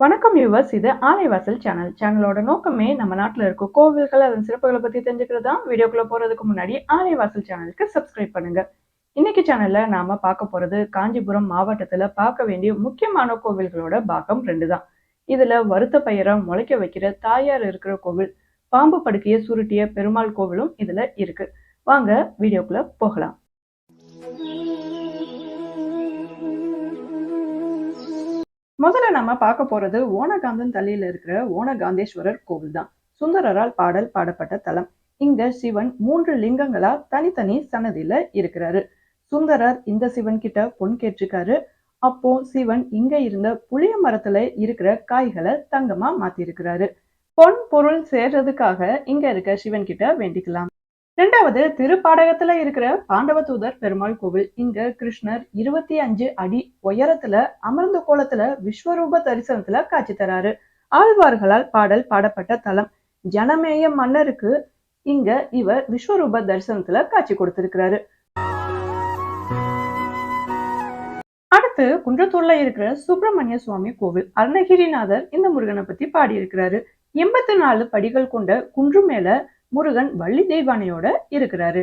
வணக்கம் யூவர்ஸ் இது ஆலைவாசல் சேனல் சேனலோட நோக்கமே நம்ம நாட்டில் இருக்க கோவில்கள் அதன் சிறப்புகளை பற்றி தெரிஞ்சுக்கிறது தான் வீடியோக்குள்ளே போகிறதுக்கு முன்னாடி ஆலைவாசல் சேனலுக்கு சப்ஸ்கிரைப் பண்ணுங்க. இன்னைக்கு சேனலில் நாம பார்க்க போகிறது காஞ்சிபுரம் மாவட்டத்தில் பார்க்க வேண்டிய முக்கியமான கோவில்களோட பாகம் ரெண்டு தான் இதில் வருத்த பயிரை முளைக்க வைக்கிற தாயார் இருக்கிற கோவில் பாம்பு படுக்கையை சுருட்டிய பெருமாள் கோவிலும் இதில் இருக்கு. வாங்க வீடியோக்குள்ளே போகலாம். முதல்ல நம்ம பார்க்க போறது ஓனகாந்தன் தள்ளியில இருக்கிற ஓனகாந்தேஸ்வரர் கோவில் தான். சுந்தரரால் பாடல் பாடப்பட்ட தலம். இங்க சிவன் மூன்று லிங்கங்களா தனித்தனி சன்னதியில இருக்கிறாரு. சுந்தரர் இந்த சிவன் கிட்ட பொன் கேட்டிருக்காரு. அப்போ சிவன் இங்க இருந்த புளிய மரத்துல இருக்கிற காய்களை தங்கமா மாத்திருக்கிறாரு பொன் பொருள் சேர்றதுக்காக இங்க இருக்க சிவன் கிட்ட வேண்டிக்கலாம். ரெண்டாவது திருப்பாடகத்துல இருக்கிற பாண்டவ தூதர் பெருமாள் கோவில். இங்க கிருஷ்ணர் இருபத்தி அஞ்சு அடி உயரத்துல அமர்ந்த கோலத்துல விஸ்வரூப தரிசனத்துல காட்சி தராரு. ஆழ்வார்களால் பாடல் பாடப்பட்ட தலம். ஜனமேய மன்னருக்கு இங்க இவர் விஸ்வரூப தரிசனத்துல காட்சி கொடுத்திருக்கிறாரு. அடுத்து குன்றத்தூர்ல இருக்கிற சுப்பிரமணிய சுவாமி கோவில். அருணகிரிநாதர் இந்த முருகனை பத்தி பாடியிருக்கிறாரு. எண்பத்தி நாலு படிகள் கொண்ட குன்று மேல முருகன் வள்ளி தெய்வானையோட இருக்கிறாரு.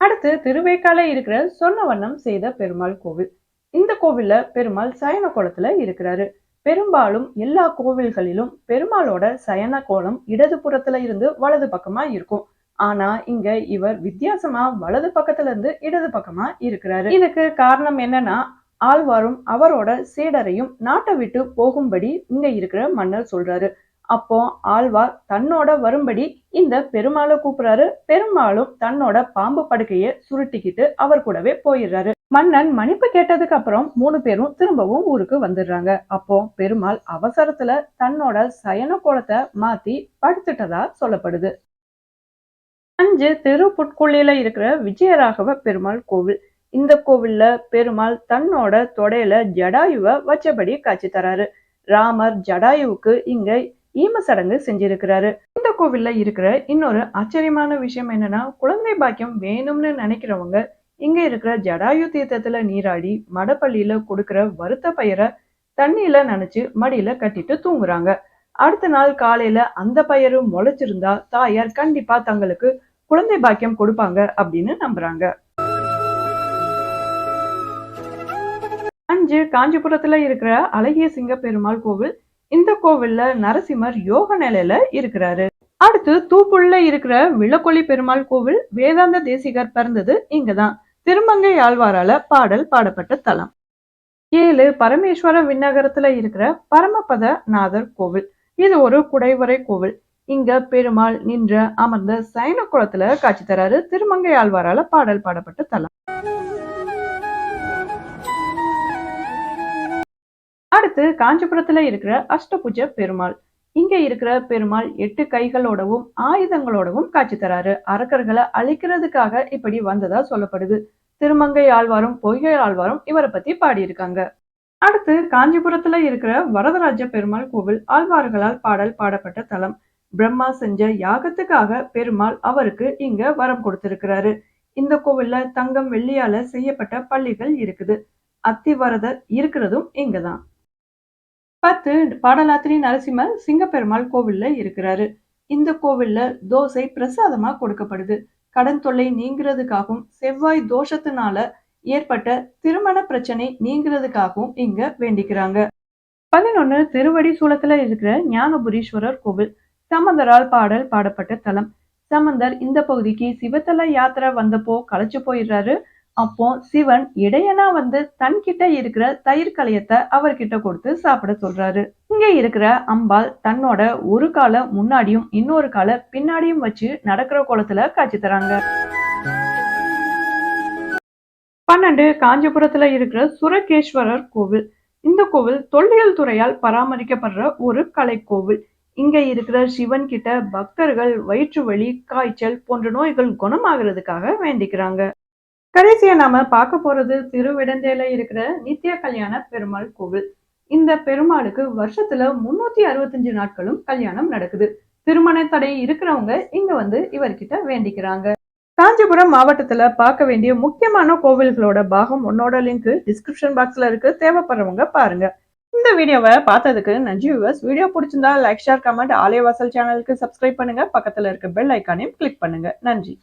அடுத்து திருவேக்கால இருக்கிற சொன்ன வண்ணம் செய்த பெருமாள் கோவில். இந்த கோவில்ல பெருமாள் சயன கோலத்துல இருக்கிறாரு. பெரும்பாலும் எல்லா கோவில்களிலும் பெருமாளோட சயன கோலம் இடது புறத்துல இருந்து வலது பக்கமா இருக்கும். ஆனா இங்க இவர் வித்தியாசமா வலது பக்கத்துல இருந்து இடது பக்கமா இருக்கிறாரு. இதுக்கு காரணம் என்னன்னா ஆழ்வாரும் அவரோட சீடரையும் நாட்டை விட்டு போகும்படி இங்க இருக்கிற மன்னர் சொல்றாரு. அப்போ ஆழ்வார் தன்னோட வரும்படி இந்த பெருமாளை கூப்பிடுறாரு. பெருமாளும் தன்னோட பாம்பு படுக்கையை சுருட்டிக்கிட்டு அவர் கூடவே போயிடுறாரு. மன்னன் மன்னிப்பு கேட்டதுக்கு அப்புறம் மூணு பேரும் திரும்பவும் ஊருக்கு வந்துடுறாங்க. அப்போ பெருமாள் அவசரத்துல தன்னோட சயன கோலத்தை மாத்தி படுத்துட்டதா சொல்லப்படுது. அஞ்சு திருப்புட்குள்ளில இருக்கிற விஜயராகவ பெருமாள் கோவில். இந்த கோவில்ல பெருமாள் தன்னோட தொடையில ஜடாயுவை வச்சபடி காட்சி தராரு. ராமர் ஜடாயுவுக்கு இங்க ஈம சடங்கு செஞ்சிருக்கிறாரு. இந்த கோவில்ல இருக்கிற இன்னொரு ஆச்சரியமான விஷயம் என்னன்னா குழந்தை பாக்கியம் வேணும்னு நினைக்கிறவங்க இங்க இருக்கிற ஜடாயு தீர்த்தத்துல நீராடி மடப்பள்ளியில கொடுக்கிற வருத்த பயிரை தண்ணியில நனைச்சு மடியில கட்டிட்டு தூங்குறாங்க. அடுத்த நாள் காலையில அந்த பயரும் முளைச்சிருந்தா தாயார் கண்டிப்பா தங்களுக்கு குழந்தை பாக்கியம் கொடுப்பாங்க அப்படின்னு நம்புறாங்க. அஞ்சு காஞ்சிபுரத்துல இருக்கிற அழகிய சிங்க பெருமாள் கோவில் இந்த கோவில்ல நரசிம்மர் யோக நிலையில இருக்கிறாரு. அடுத்து தூப்புள்ள இருக்கிற விளக்கொலி பெருமாள் கோவில் வேதாந்த தேசிகர் பிறந்தது இங்கதான். திருமங்கை ஆழ்வாரால பாடல் பாடப்பட்ட தலம். ஏழு பரமேஸ்வர விண்ணகரத்துல இருக்கிற பரமபத நாதர் கோவில். இது ஒரு குடைவரை கோவில். இங்க பெருமாள் நின்ற அமர்ந்த சைன குளத்துல காட்சி தராரு திருமங்கை ஆழ்வாரால பாடல் பாடப்பட்ட தலம். அடுத்து காஞ்சிபுரத்துல இருக்கிற அஷ்டபுஜ பெருமாள். இங்க இருக்கிற பெருமாள் எட்டு கைகளோடவும் ஆயுதங்களோடவும் காட்சி தராரு. அரக்கர்களை அழிக்கிறதுக்காக இப்படி வந்ததா சொல்லப்படுது. திருமங்கை ஆழ்வாரும் பொய்கை ஆழ்வாரும் இவரை பத்தி பாடியிருக்காங்க. அடுத்து காஞ்சிபுரத்துல இருக்கிற வரதராஜ பெருமாள் கோவில் ஆழ்வார்களால் பாடல் பாடப்பட்ட தலம். பிரம்மா செஞ்ச யாகத்துக்காக பெருமாள் அவருக்கு இங்க வரம் கொடுத்திருக்கிறாரு. இந்த கோவில்ல தங்கம் வெள்ளியால செய்யப்பட்ட பள்ளிகள் இருக்குது. அத்திவரதர் இருக்கிறதும் இங்கதான். பத்து பாடலாத்திரி நரசிம்மர் சிங்கப்பெருமாள் கோவில்ல இருக்கிறாரு. இந்த கோவில்ல தோசை பிரசாதமா கொடுக்கப்படுது. கடன் தொல்லை நீங்கிறதுக்காகவும் செவ்வாய் தோஷத்தினால ஏற்பட்ட திருமண பிரச்சனை நீங்கிறதுக்காகவும் இங்க வேண்டிக்கிறாங்க. பதினொன்னு திருவடி சூலத்துல இருக்கிற ஞானபுரீஸ்வரர் கோவில். சமந்தரால் பாடல் பாடப்பட்ட தலம். சமந்தர் இந்த பகுதிக்கு சிவத்தல யாத்திரை வந்தப்போ களைச்சு போயிடுறாரு. அப்போ சிவன் இடையனா வந்து தன்கிட்ட இருக்கிற தயிர் கலையத்தை அவர்கிட்ட கொடுத்து சாப்பிட சொல்றாரு. இங்க இருக்கிற அம்பாள் தன்னோட ஒரு காலை முன்னாடியும் இன்னொரு காலை பின்னாடியும் வச்சு நடக்கிற கோலத்துல காட்சி தராங்க. பன்னெண்டு காஞ்சிபுரத்துல இருக்கிற சுரகேஸ்வரர் கோவில். இந்த கோவில் தொல்லியல் துறையால் பராமரிக்கப்படுற ஒரு கலை கோவில். இங்க இருக்கிற சிவன் கிட்ட பக்தர்கள் வயிற்று வலி காய்ச்சல் போன்ற நோய்கள் குணமாகிறதுக்காக வேண்டிக்கிறாங்க. கடைசியா நாம பார்க்க போறது திருவிடந்தேல இருக்கிற நித்திய கல்யாண பெருமாள் கோவில். இந்த பெருமாளுக்கு வருஷத்துல முன்னூத்தி அறுபத்தஞ்சு நாட்களும் கல்யாணம் நடக்குது. திருமண தடை இருக்கிறவங்க இங்க வந்து இவர்கிட்ட வேண்டிக்கிறாங்க. காஞ்சிபுரம் மாவட்டத்துல பார்க்க வேண்டிய முக்கியமான கோவில்களோட பாகம் உன்னோட லிங்க் டிஸ்கிரிப்ஷன் பாக்ஸ்ல இருக்கு. தேவைப்படுறவங்க பாருங்க. இந்த வீடியோவை பார்த்ததுக்கு நன்றி வியூவர்ஸ் வீடியோ பிடிச்சிருந்தா லைக் ஷேர் கமெண்ட் ஆலயவாசல் சேனலுக்கு சப்ஸ்கிரைப் பண்ணுங்க. பக்கத்துல இருக்க பெல் ஐக்கானையும் கிளிக் பண்ணுங்க. நன்றி.